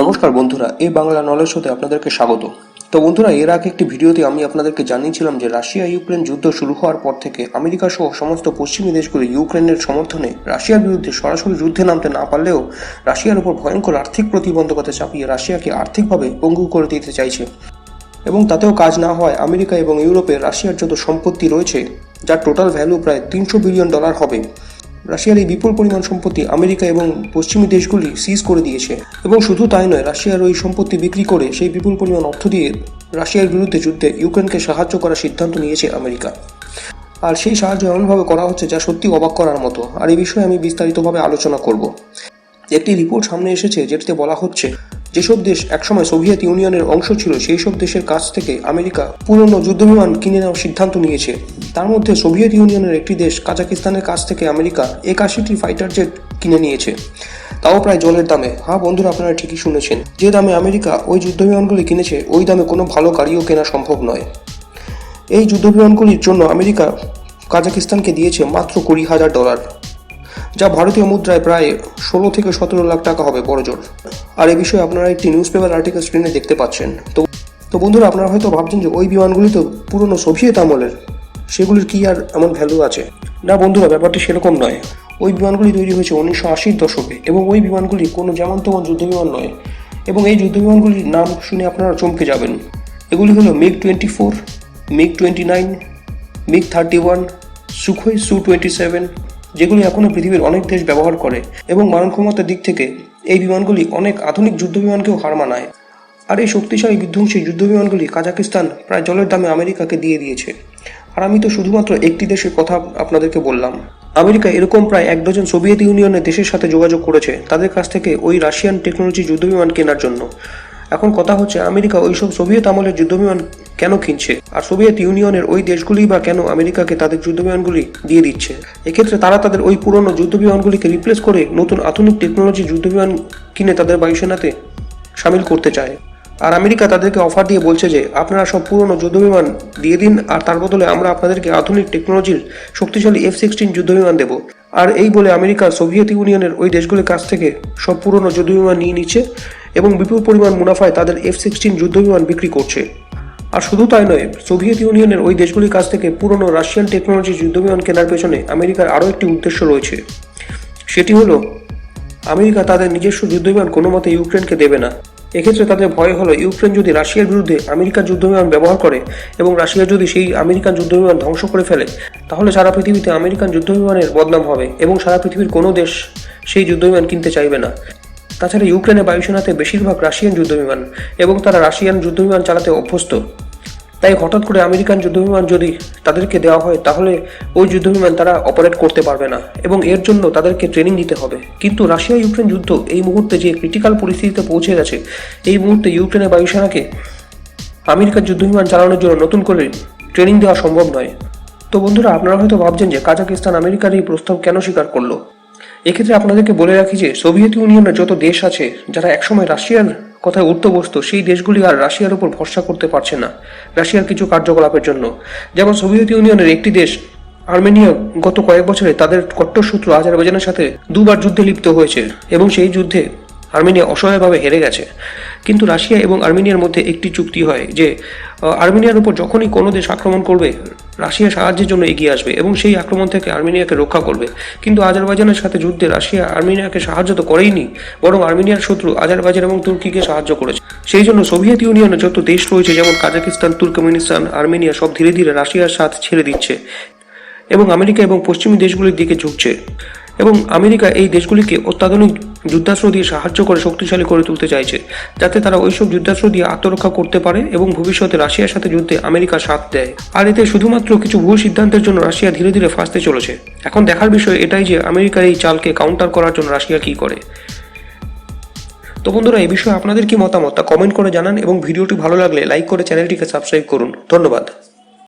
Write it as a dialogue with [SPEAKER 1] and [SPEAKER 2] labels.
[SPEAKER 1] নমস্কার বন্ধুরা, এই বাংলা নলেজ হতে আপনাদেরকে স্বাগত। তো বন্ধুরা, এর আগে একটি ভিডিওতে আমি আপনাদেরকে জানিয়েছিলাম যে রাশিয়া, ইউক্রেন যুদ্ধ শুরু হওয়ার পর থেকে আমেরিকা সহ সমস্ত পশ্চিমী দেশগুলি ইউক্রেনের সমর্থনে রাশিয়ার বিরুদ্ধে সরাসরি যুদ্ধে নামতে না পারলেও রাশিয়ার উপর ভয়ঙ্কর আর্থিক প্রতিবন্ধকতা চাপিয়ে রাশিয়াকে আর্থিকভাবে পঙ্গু করে দিতে চাইছে। এবং তাতেও কাজ না হয় আমেরিকা এবং ইউরোপে রাশিয়ার যত সম্পত্তি রয়েছে, যার টোটাল ভ্যালু প্রায় তিনশো বিলিয়ন ডলার হবে। রাশিয়ার এই বিপুল পরিমাণ সম্পত্তি আমেরিকা এবং পশ্চিমী দেশগুলি সিজ করে দিয়েছে। এবং শুধু তাই নয়, রাশিয়ার ওই সম্পত্তি বিক্রি করে সেই বিপুল পরিমাণ অর্থ দিয়ে রাশিয়ার বিরুদ্ধে যুদ্ধে ইউক্রেনকে সাহায্য করার সিদ্ধান্ত নিয়েছে আমেরিকা। আর সেই সাহায্য এমনভাবে করা হচ্ছে যা সত্যি অবাক করার মতো। আর এই বিষয়ে আমি বিস্তারিতভাবে আলোচনা করব। একটি রিপোর্ট সামনে এসেছে যেটিতে বলা হচ্ছে যেসব দেশ একসময় সোভিয়েত ইউনিয়নের অংশ ছিল সেই সব দেশের কাছ থেকে আমেরিকা পুরনো যুদ্ধবিমান কিনে নেওয়ার সিদ্ধান্ত নিয়েছে। তার মধ্যে সোভিয়েত ইউনিয়নের একটি দেশ কাজাকিস্তানের কাছ থেকে আমেরিকা একাশিটি ফাইটার জেট কিনে নিয়েছে। তাও প্রায় জলের দামে। হ্যাঁ বন্ধুরা, আপনারা ঠিকই শুনেছেন। যে দামে আমেরিকা ওই যুদ্ধবিমানগুলি কিনেছে, ওই দামে কোনো ভালো গাড়িও কেনা সম্ভব নয়। এই যুদ্ধবিমানগুলির জন্য আমেরিকা কাজাকিস্তানকে দিয়েছে মাত্র কুড়ি হাজার ডলার। যা ভারতীয় মুদ্রায় প্রায় ষোলো থেকে সতেরো লাখ টাকা হবে। বড়জোর আর এ বিষয়ে আপনারা একটি নিউজ পেপার আর্টিকেল স্ক্রিনে দেখতে পাচ্ছেন। তো তো বন্ধুরা, আপনারা হয়তো ভাবছেন যে ওই বিমানগুলি তো পুরনো সোভিয়েত আমলের। সেগুলির কি আর এমন ভ্যালু আছে? না বন্ধুরা, ব্যাপারটি সেরকম নয়। ওই বিমানগুলি তৈরি হয়েছে উনিশশো আশির দশকে এবং ওই বিমানগুলি কোনো যেমন তেমন যুদ্ধবিমান নয়। এবং এই যুদ্ধবিমানগুলির নাম শুনে আপনারা চমকে যাবেন। এগুলি হলো MiG twenty four MiG twenty nine, MiG thirty one, Sukhoi Su twenty seven যেগুলি এখনও পৃথিবীর অনেক দেশ ব্যবহার করে এবং মারণ ক্ষমতার দিক থেকে এই বিমানগুলি অনেক আধুনিক যুদ্ধ বিমানকেও হার মানায়। আর এই শক্তিশালী বিধ্বংসী যুদ্ধবিমানগুলি কাজাকিস্তান প্রায় জলের দামে আমেরিকাকে দিয়ে দিয়েছে। আর আমি তো শুধুমাত্র একটি দেশের কথা আপনাদেরকে বললাম। আমেরিকা এরকম প্রায় এক ডজন সোভিয়েত ইউনিয়নের দেশের সাথে যোগাযোগ করেছে তাদের কাছ থেকে ওই রাশিয়ান টেকনোলজি যুদ্ধবিমান কেনার জন্য। এখন কথা হচ্ছে, আমেরিকা ওইসব সোভিয়েত আমলের যুদ্ধবিমান কেন কিনছে? আর সোভিয়েত ইউনিয়নের ওই দেশগুলি বা কেন আমেরিকাকে তাদের যুদ্ধবিমানগুলি দিয়ে দিচ্ছে? এক্ষেত্রে তারা তাদের ওই পুরনো যুদ্ধবিমানগুলিকে রিপ্লেস করে নতুন আধুনিক টেকনোলজি যুদ্ধবিমান কিনে তাদের বায়ুসেনাতে সামিল করতে চায়। আর আমেরিকা তাদেরকে অফার দিয়ে বলছে যে, আপনারা সব পুরনো যুদ্ধবিমান দিয়ে দিন, আর তার বদলে আমরা আপনাদেরকে আধুনিক টেকনোলজির শক্তিশালী এফ সিক্সটিন যুদ্ধবিমান দেব। আর এই বলে আমেরিকা সোভিয়েত ইউনিয়নের ওই দেশগুলির কাছ থেকে সব পুরনো যুদ্ধবিমান নিয়ে নিচ্ছে। এবং বিপুল পরিমাণ মুনাফায় তাদের এফ সিক্সটিন যুদ্ধবিমান বিক্রি করছে। আর শুধু তাই নয়, সোভিয়েত ইউনিয়নের ওই দেশগুলির কাছ থেকে পুরনো রাশিয়ান টেকনোলজি যুদ্ধবিমান কেনার পেছনে আমেরিকার আরও একটি উদ্দেশ্য রয়েছে। সেটি হলো, আমেরিকা তাদের নিজস্ব যুদ্ধবিমান কোনো মতে ইউক্রেনকে দেবে না। এক্ষেত্রে তাদের ভয় হলো, ইউক্রেন যদি রাশিয়ার বিরুদ্ধে আমেরিকান যুদ্ধবিমান ব্যবহার করে এবং রাশিয়া যদি সেই আমেরিকান যুদ্ধবিমান ধ্বংস করে ফেলে, তাহলে সারা পৃথিবীতে আমেরিকান যুদ্ধবিমানের বদনাম হবে এবং সারা পৃথিবীর কোনো দেশ সেই যুদ্ধবিমান কিনতে চাইবে না। তাছাড়া ইউক্রেনের বায়ুসেনাতে বেশিরভাগ রাশিয়ান যুদ্ধবিমান এবং তারা রাশিয়ান যুদ্ধবিমান চালাতে অভ্যস্ত। তাই হঠাৎ করে আমেরিকান যুদ্ধবিমান যদি তাদেরকে দেওয়া হয়, তাহলে ওই যুদ্ধবিমান তারা অপারেট করতে পারবে না এবং এর জন্য তাদেরকে ট্রেনিং দিতে হবে। কিন্তু রাশিয়া ইউক্রেন যুদ্ধ এই মুহূর্তে যে ক্রিটিক্যাল পরিস্থিতিতে পৌঁছে গেছে, এই মুহূর্তে ইউক্রেনের বায়ুসেনাকে আমেরিকার যুদ্ধবিমান চালানোর জন্য নতুন করে ট্রেনিং দেওয়া সম্ভব নয়। তো বন্ধুরা, আপনারা হয়তো ভাবছেন যে কাজাকিস্তান আমেরিকার এই প্রস্তাব কেন স্বীকার করল? এক্ষেত্রে আপনাদেরকে বলে রাখি যে সোভিয়েত ইউনিয়নের যত দেশ আছে, যারা একসময় রাশিয়ার কথায় উঠতে সেই দেশগুলি আর রাশিয়ার উপর ভরসা করতে পারছে না রাশিয়ার কিছু কার্যকলাপের জন্য। যেমন সোভিয়েত ইউনিয়নের একটি দেশ, আর্মেনিয়া, গত কয়েক বছরে তাদের কট্টর শত্রু আজারবাইজানের সাথে দুবার যুদ্ধে লিপ্ত হয়েছে এবং সেই যুদ্ধে আর্মেনিয়া অসহায়ভাবে হেরে গেছে। কিন্তু রাশিয়া এবং আর্মেনিয়ার মধ্যে একটি চুক্তি হয় যে আর্মেনিয়ার উপর যখনই কোনো দেশ আক্রমণ করবে, রাশিয়া সাহায্যের জন্য এগিয়ে আসবে এবং সেই আক্রমণ থেকে আর্মেনিয়াকে রক্ষা করবে। কিন্তু আজারবাইজানের সাথে যুদ্ধে রাশিয়া আর্মেনিয়াকে সাহায্য তো করেইনি, বরং আর্মেনিয়ার শত্রু আজারবাইজান এবং তুর্কিকে সাহায্য করেছে। সেই জন্য সোভিয়েত ইউনিয়নের যত দেশ রয়েছে, যেমন কাজাকিস্তান তুর্কমেনিস্তান, আর্মেনিয়া, সব ধীরে ধীরে রাশিয়ার সাথ ছেড়ে দিচ্ছে এবং আমেরিকা এবং পশ্চিমী দেশগুলির দিকে ঝুঁকছে। এবং আমেরিকা এই দেশগুলিকে অত্যাধুনিক যুদ্ধাস্ত্র দিয়ে সাহায্য করে শক্তিশালী করে তুলতে চাইছে, যাতে তারা ওইসব যুদ্ধাস্ত্র দিয়ে আত্মরক্ষা করতে পারে এবং ভবিষ্যতে রাশিয়ার সাথে যুদ্ধে আমেরিকা সাথ দেয়। আর এতে শুধুমাত্র কিছু ভুল সিদ্ধান্তের জন্য রাশিয়া ধীরে ধীরে ফাঁসতে চলেছে। এখন দেখার বিষয় এটাই যে আমেরিকার এই চালকে কাউন্টার করার জন্য রাশিয়া কী করে। তো বন্ধুরা, এই বিষয়ে আপনাদের কি মতামত তা কমেন্ট করে জানান এবং ভিডিওটি ভালো লাগলে লাইক করে চ্যানেলটিকে সাবস্ক্রাইব করুন। ধন্যবাদ।